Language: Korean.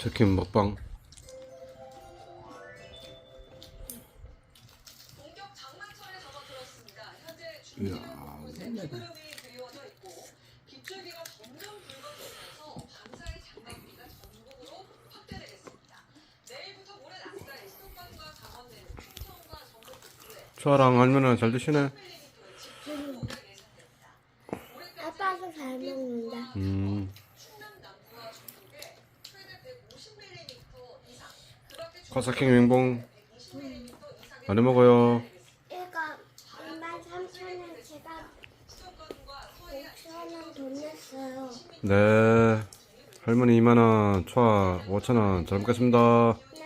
치킨 먹방. 이야, 초아랑 할머니는 잘 드시네. 10mm의 집중호우가 예상됩니다. 올해까지 아빠도 잘 먹는다. 음 120mm 이상의 많이 먹어요. 이거 2만 3천 원 제가 수도권과 서해 5천 원 돈 냈어요. 네. 할머니 2만 원 초아 5천 원. 잘 먹겠습니다. 네.